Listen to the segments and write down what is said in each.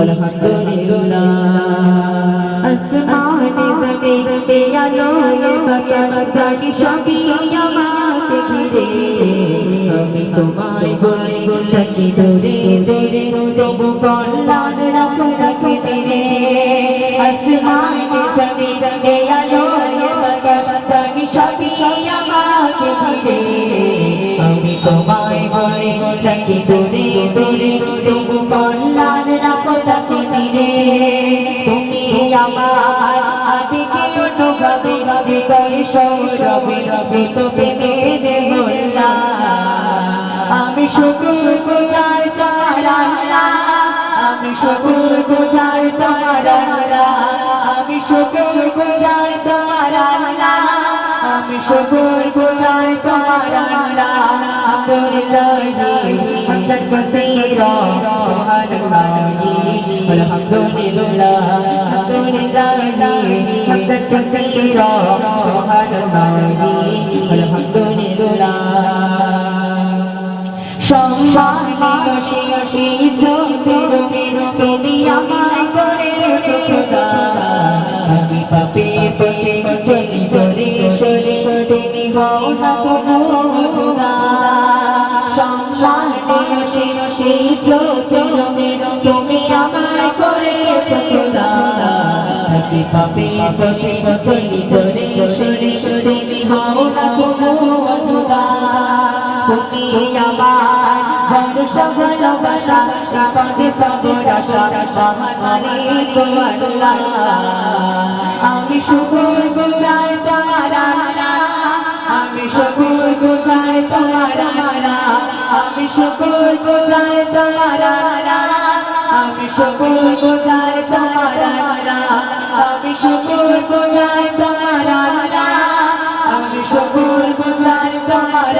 আলহামদুলিল্লাহ আসমান জমিন এ আলো এ বাতাস জানি সবই আমাকে ঘিরে। আমি তোমায় বলে থাকি দূরে দূরে তবু কল্যাণ রাখো রাখে দিরে আসমান জমিন দূরে তাই সৌরভে রবিত বিনে হল্লা আমি শুকুর গুজার তোমারা আমি শুকুর গুজার তোমারা আমি শুকুর গুজার তোমারা আমি শুকুর গুজার তোমারা আলহামদুলিল্লাহ حمدا كثيرا سبحان الله الحمد لله الحمد لله كثيرا سبحان الله الحمد لله সম্মান বসে চলে আমি পাপের পথে চলি, চলে সরে তুমি হও না কোনো জোদা তুমি আমার ভরসা ভালোবাসা বিপদে সবর আশা, মহামারী তোমার আমি শুকুর গুজার তোমার আমি শুকুর গুজার তোমার আমি শুকুর গুজার তোমার আমি শুকুর গুজার শুকুর বোঝাই তোমার আমি শুকুর বোঝাই তোমার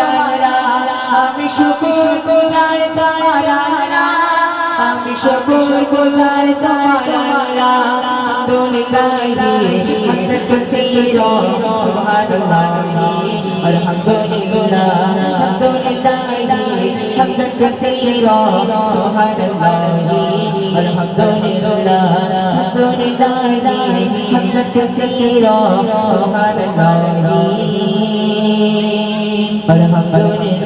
আমি শুকুর বোঝাই তোমার আমি শুকুর বোঝাই তোমার দুনিকাহি কসিরো সুবহানাল্লাহি, আলহামদুলিল্লাহ দুনিকাহি কসিরো সুবহানাল্লাহি, আলহামদুলিল্লাহ। كثيرا سبحان الله الحمد لله